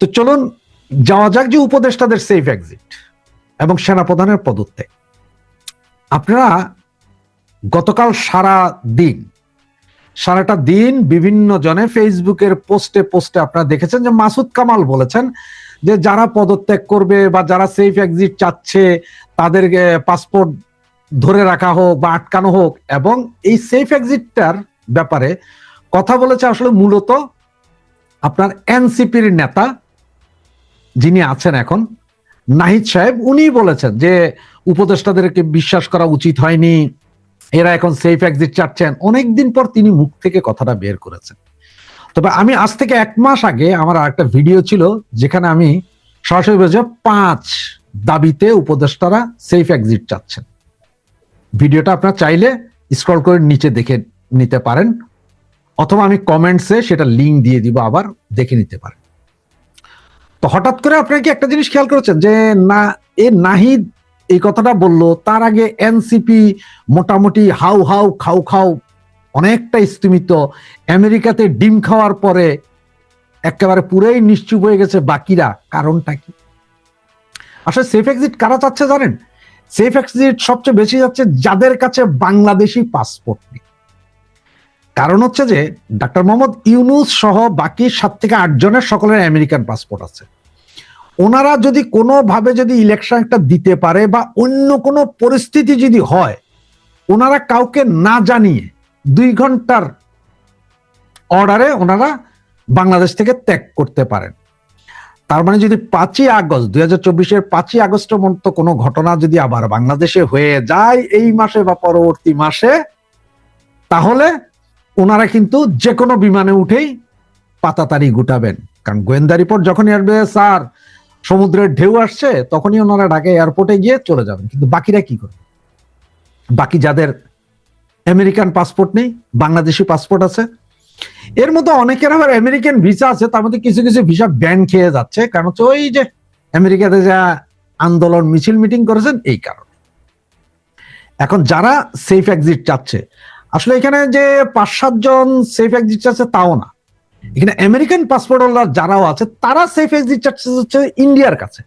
তো চলুন, যাওয়া যাক যে উপদেষ্টাদের সেফ এক্সিট এবং সেনাপ্রধানের পদত্যাগ। আপনারা গতকাল সারা দিন, সারাটা দিন বিভিন্ন জনে ফেসবুকের পোস্টে পোস্টে আপনারা দেখেছেন যে মাসুদ কামাল বলেছেন যে যারা পদত্যাগ করবে বা যারা সেফ এক্সিট চাচ্ছে, তাদের পাসপোর্ট ধরে রাখা হোক বা আটকানো হোক এবং এই সেফ এক্সিটটার ব্যাপারে কথা বলেছে আসলে মূলত আপনার এনসিপির নেতা যিনি আছেন এখন, নাহিদ সাহেব উনি বলেছেন যে উপদেষ্টাদেরকে বিশ্বাস করা উচিত হয়নি, এরা এখন সেফ এক্সিট চাচ্ছেন। অনেকদিন পর তিনি মুখ থেকে কথাটা বের করেছেন। তবে আমি আজ থেকে এক মাস আগে আমার একটা ভিডিও ছিল, যেখানে আমি সরাসরি বলেছি পাঁচ দাবিতে উপদেষ্টারা সেফ এক্সিট চাচ্ছেন। ভিডিওটা আপনার চাইলে স্ক্রল করে নিচে দেখে নিতে পারেন, অথবা আমি কমেন্টসে সেটা লিঙ্ক দিয়ে দিব, আবার দেখে নিতে পারেন। তো হঠাৎ করে আপনারা কি একটা জিনিস খেয়াল করেছেন যে না, এ নাহিদ এই কথাটা বলল, তার আগে এনসিপি মোটামুটি হাউ হাউ খাও খাও অনেকটা স্থিমিত আমেরিকাতে ডিম খাওয়ার পরে একেবারে পুরোই নিশ্চুপ হয়ে গেছে বাকিরা, কারণটা কি? আসলে সেফ এক্সিট কারা চাচ্ছে জানেন? সেফ এক্সিট সবচেয়ে বেশি যাচ্ছে যাদের কাছে বাংলাদেশি পাসপোর্ট নেই। কারণ হচ্ছে যে, ডাক্তার মোহাম্মদ ইউনুস সহ বাকি সাত থেকে আট জনের সকলের আমেরিকান পাসপোর্ট আছে। ওনারা যদি কোনোভাবে যদি ইলেকশন একটা দিতে পারে বা অন্য কোনো পরিস্থিতি যদি হয়, ওনারা কাউকে না জানিয়ে দুই ঘণ্টার অর্ডারে ওনারা বাংলাদেশ থেকে ত্যাগ করতে পারেন। তার মানে যদি পাঁচই আগস্ট, দুই হাজার চব্বিশের পাঁচই আগস্টের মতো কোনো ঘটনা যদি আবার বাংলাদেশে হয়ে যায় এই মাসে বা পরবর্তী মাসে, তাহলে ওনারা কিন্তু যে কোনো বিমানে উঠেই পাতাতারি গুটাবেন। কারণ গোয়েন্দা রিপোর্ট যখনই আসবে, স্যার সমুদ্রের ঢেউ আসছে, তখনই ওনারা ঢাকা এয়ারপোর্টে গিয়ে চলে যাবেন। কিন্তু বাকিরা কি করবে? বাকি যাদের আমেরিকান পাসপোর্ট নেই, বাংলাদেশি পাসপোর্ট আছে, এর মধ্যে অনেকের আবার আমেরিকান ভিসা আছে, তার মধ্যে কিছু কিছু ভিসা ব্যান খেয়ে যাচ্ছে, কারণ হচ্ছে ওই যে আমেরিকাতে যা আন্দোলন, মিছিল মিটিং করেছেন, এই কারণে। এখন যারা সেফ এক্সিট চাচ্ছে, আসলে এখানে যে পাঁচ সাতজন সেফ এক্সিট চাচ্ছে, তাও না। এখানে আমেরিকান পাসপোর্ট হোল্ডার যারাও আছে, তারা সেফ এক্সিট চাচ্ছে হচ্ছে ইন্ডিয়ার কাছে।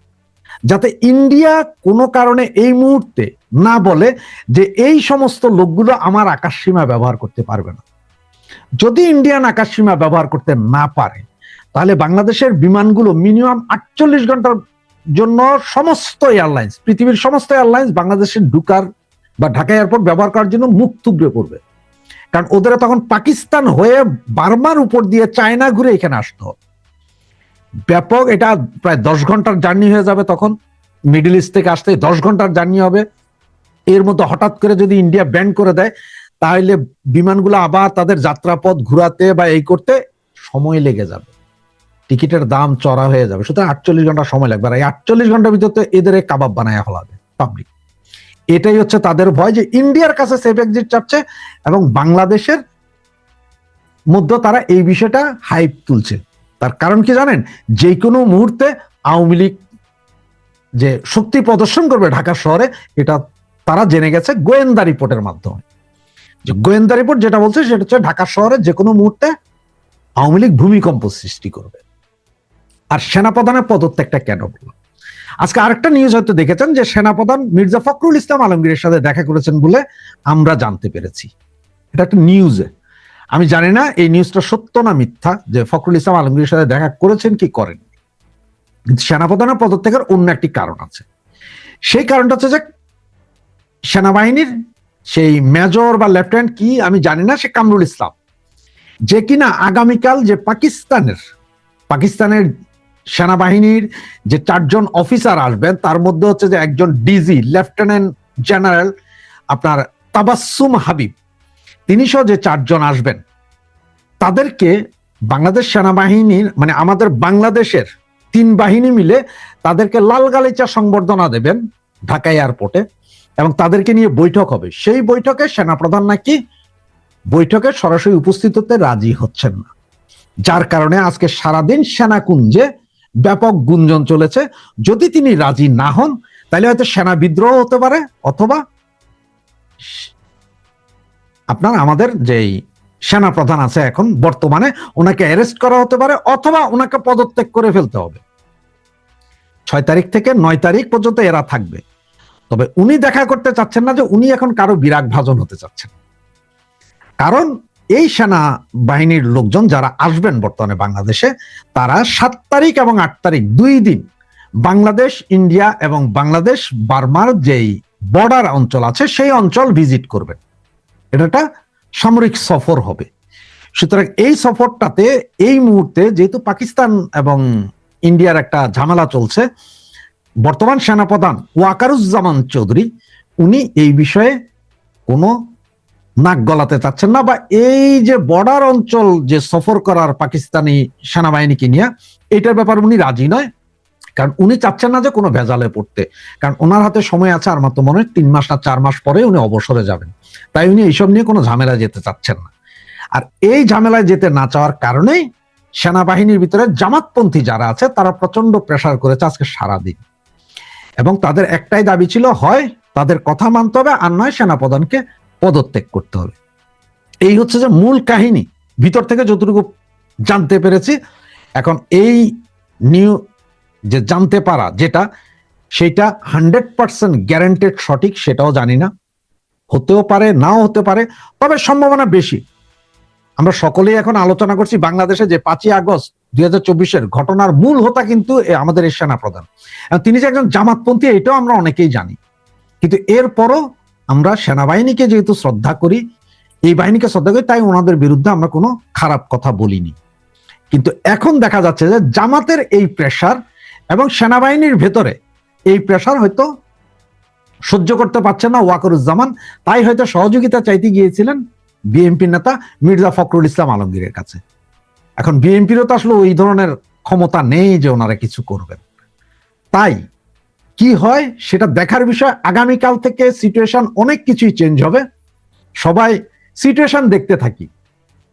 যাতে ইন্ডিয়া কোনো কারণে এই মুহূর্তে না বলে যে এই সমস্ত লোকগুলো আমার আকাশ সীমা ব্যবহার করতে পারবে না। যদি ইন্ডিয়ান আকাশ সীমা ব্যবহার করতে না পারে, তাহলে বাংলাদেশের বিমানগুলো মিনিমাম আটচল্লিশ ঘণ্টার জন্য সমস্ত এয়ারলাইন্স পৃথিবীর সমস্ত এয়ারলাইন্স বাংলাদেশের ঢুকার বা ঢাকা এয়ারপোর্ট ব্যবহার করার জন্য মুখ থুবড়ে পড়বে। কারণ ওদের তখন পাকিস্তান হয়ে বার্মার উপর দিয়ে চায়না ঘুরে এখানে আসতো। ব্যাপক এটা প্রায় দশ ঘণ্টার জার্নি হয়ে যাবে তখন। মিডিল ইস্ট থেকে আসতে দশ ঘণ্টার জার্নি হবে। এর মধ্যে হঠাৎ করে যদি ইন্ডিয়া ব্যান্ড করে দেয়, তাহলে বিমানগুলো আবার তাদের যাত্রাপথ ঘুরাতে বা এই করতে সময় লেগে যাবে। টিকিটের দাম চড়া হয়ে যাবে। সুতরাং আটচল্লিশ ঘণ্টা সময় লাগবে। আর এই আটচল্লিশ ঘণ্টার ভিতরে এদের কাবাব বানায় ফেলাবে পাবলিক এটাই হচ্ছে তাদের ভয় যে ইন্ডিয়ার কাছে সেফ এক্সিট চাচ্ছে এবং বাংলাদেশের মধ্যে তারা এই বিষয়টা হাইপ তুলছে। তার কারণ কি জানেন? যে কোনো মুহূর্তে আওয়ামী লীগ যে শক্তি প্রদর্শন করবে ঢাকা শহরে, এটা তারা জেনে গেছে গোয়েন্দা রিপোর্টের মাধ্যমে। যে গোয়েন্দা রিপোর্ট যেটা বলছে সেটা হচ্ছে ঢাকা শহরে যে কোনো মুহূর্তে আওয়ামী লীগ ভূমিকম্প সৃষ্টি করবে। আর সেনাপ্রধানের পদত্যাগটা কেন বললাম আজকে আরেকটা নিউজ হয়তো দেখেছেন যে সেনাপ্রধান মির্জা ফখরুল ইসলাম আলমগীরের সাথে দেখা করেছেন বলে আমরা জানতে পেরেছি। এটা একটা নিউজে আমি জানি না এই নিউজটা সত্য না মিথ্যা যে ফখরুল ইসলাম আলমগীরের সাথে দেখা করেছেন কি করেন কিন্তু সেনাপ্রধানের পদত্যাগের অন্য একটি কারণ আছে। সেই কারণটা হচ্ছে যে সেনাবাহিনীর সেই মেজর বা লেফটেন্যান্ট কি আমি জানি না, সে কামরুল ইসলাম। যে কিনা আগামীকাল যে পাকিস্তানের পাকিস্তানের সেনাবাহিনীর যে চারজন অফিসার আসবেন, তার মধ্যে হচ্ছে যে একজন ডিজি লেফটেন্যান্ট জেনারেল আপনার তাবাসুম হাবিব। তিনি সহ যে চারজন আসবেন, তাদেরকে বাংলাদেশ সেনাবাহিনীর মানে আমাদের বাংলাদেশের তিন বাহিনী মিলে তাদেরকে লাল গালিচা সংবর্ধনা দেবেন ঢাকা এয়ারপোর্টে এবং তাদেরকে নিয়ে বৈঠক হবে। সেই বৈঠকে সেনাপ্রধান নাকি বৈঠকে সরাসরি উপস্থিত হতে রাজি হচ্ছেন না। যার কারণে আজকে সারাদিন সেনাকুঞ্জে ব্যাপক গুঞ্জন চলেছে। যদি তিনি রাজি না হন, তাহলে হয়তো সেনা বিদ্রোহ হতে পারে, অথবা আপনার আমাদের যেই সেনা প্রধান আছে এখন বর্তমানে, ওনাকে অ্যারেস্ট করা হতে পারে, অথবা ওনাকে পদত্যাগ করে ফেলতে হবে। ছয় তারিখ থেকে নয় তারিখ পর্যন্ত এরা থাকবে। তবে উনি দেখা করতে চাচ্ছেন না যে উনি এখন কারও বিরাগ ভাজন হতে চাচ্ছেন। কারণ এই সেনা বাহিনীর লোকজন যারা আসবেন বর্তমানে বাংলাদেশে, তারা সাত তারিখ এবং আট তারিখ দুই দিন বাংলাদেশ, ইন্ডিয়া এবং বাংলাদেশ, বার্মার যেই বর্ডার অঞ্চল আছে, সেই অঞ্চল ভিজিট করবেন। এটা একটা সামরিক সফর হবে। সুতরাং এই সফরটাতে এই মুহূর্তে যেহেতু পাকিস্তান এবং ইন্ডিয়ার একটা ঝামেলা চলছে, বর্তমান সেনাপ্রধান ওয়াকারুজ্জামান চৌধুরী, উনি এই বিষয়ে কোনো নাক গলাতে চাচ্ছেন না, বা এই যে বর্ডার অঞ্চল যে সফর করার পাকিস্তানি সেনাবাহিনীকে নিয়ে, এটার ব্যাপারে উনি রাজি নয়। কারণ উনি চাচ্ছেন না যে কোনো ভেজালে পড়তে। কারণ ওনার হাতে সময় আছে আর মাত্র মনে হয় তিন মাস না চার মাস পরে উনি অবসরে যাবেন। তাই উনি এইসব নিয়ে কোনো ঝামেলা যেতে চাচ্ছেন না। আর এই ঝামেলায় যেতে না চাওয়ার কারণেই সেনাবাহিনীর ভিতরে জামাতপন্থী যারা আছে, তারা প্রচণ্ড প্রেসার করেছে আজকে সারাদিন। এবং তাদের একটাই দাবি ছিল, হয় তাদের কথা মানতে হবে আর নয় সেনাপ্রধানকে পদত্যাগ করতে হবে। এই হচ্ছে যে মূল কাহিনী। ভিতর থেকে যতটুকু জানতে পেরেছি, এখন এই নিউ যে জানতে পারা যেটা সেটা হান্ড্রেড পার্সেন্ট গ্যারান্টেড সঠিক, সেটাও জানি না। হতেও পারে, নাও হতে পারে, তবে সম্ভাবনা বেশি। আমরা সকলেই এখন আলোচনা করছি বাংলাদেশে যে পাঁচই আগস্ট দুই হাজার চব্বিশের ঘটনার মূল হোতা কিন্তু আমাদের এই সেনাপ্রধান। তিনি যে একজন জামাতপন্থী, এটাও আমরা অনেকেই জানি। কিন্তু এরপরও আমরা সেনাবাহিনীকে যেহেতু শ্রদ্ধা করি, এই বাহিনীকে শ্রদ্ধা করি, তাই ওনাদের বিরুদ্ধে আমরা কোনো খারাপ কথা বলিনি। কিন্তু এখন দেখা যাচ্ছে যে জামাতের এই প্রেশার এবং সেনাবাহিনীর ভেতরে এই প্রেশার হয়তো সহ্য করতে পারছে না ওয়াকরুজ্জামান। তাই হয়তো সহযোগিতা চাইতে গিয়েছিলেন বিএনপি নেতা মির্জা ফখরুল ইসলাম আলমগীরের কাছে। এখন বিএনপিরও তো আসলে ওই ধরনের ক্ষমতা নেই যে ওনারা কিছু করবেন। তাই কি হয় সেটা দেখার বিষয়। আগামীকাল থেকে সিচুয়েশন অনেক কিছুই চেঞ্জ হবে। সবাই সিচুয়েশন দেখতে থাকি।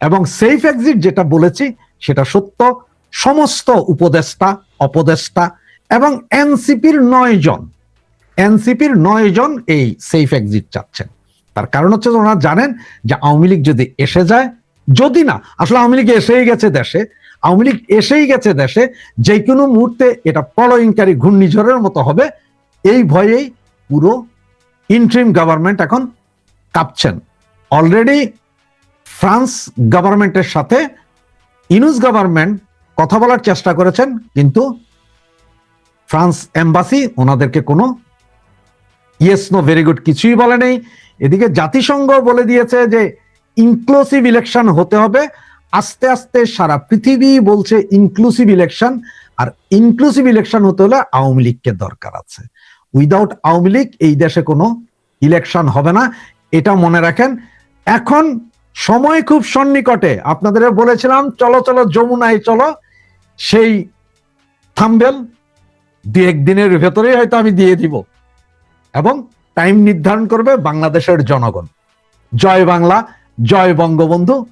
এবং সেফ এক্সিট যেটা বলেছি, সেটা সত্য। সমস্ত উপদেষ্টা, অপদেষ্টা এবং এনসিপির নয় জন। এনসিপির নয় জন এই সেফ এক্সিট চাচ্ছেন। তার কারণ হচ্ছে ওনারা জানেন যে আওয়ামী লীগ যদি এসে যায়, যদি না, আসলে আওয়ামী লীগ এসেই গেছে দেশে। আওয়ামী লীগ এসেই গেছে দেশে যে কোনো মুহূর্তে এটা প্রলয়ঙ্কারী ঘূর্ণিঝড়ের মতো হবে। এই ভয়েই পুরো ইন্ট্রিম গভর্নমেন্ট এখন কাঁপছেন। অলরেডি ফ্রান্স গভর্নমেন্টের সাথে ইনুস গভর্নমেন্ট কথা বলার চেষ্টা করেছেন, কিন্তু ফ্রান্স এম্বাসি ওনাদেরকে কোনো ইয়েস নো ভেরি গুড কিছুই বলে নেই। এদিকে জাতিসংঘ বলে দিয়েছে যে ইনক্লুসিভ ইলেকশন হতে হবে। আস্তে আস্তে সারা পৃথিবী বলছে ইনক্লুসিভ ইলেকশন আর ইনক্লুসিভ ইলেকশন হতে হলে আওয়ামী লীগকে দরকার আছে। উইদাউট আওয়ামী লীগ, এই দেশে কোনো ইলেকশন হবে না। এটা মনে রাখেন। এখন সময় খুব সন্নিকটে। আপনাদের বলেছিলাম, চলো চলো, যমুনায় চলো। সেই থামবেল দু একদিনের ভেতরেই হয়তো আমি দিয়ে দিব। এবং টাইম নির্ধারণ করবে বাংলাদেশের জনগণ। জয় বাংলা, জয় বঙ্গবন্ধু।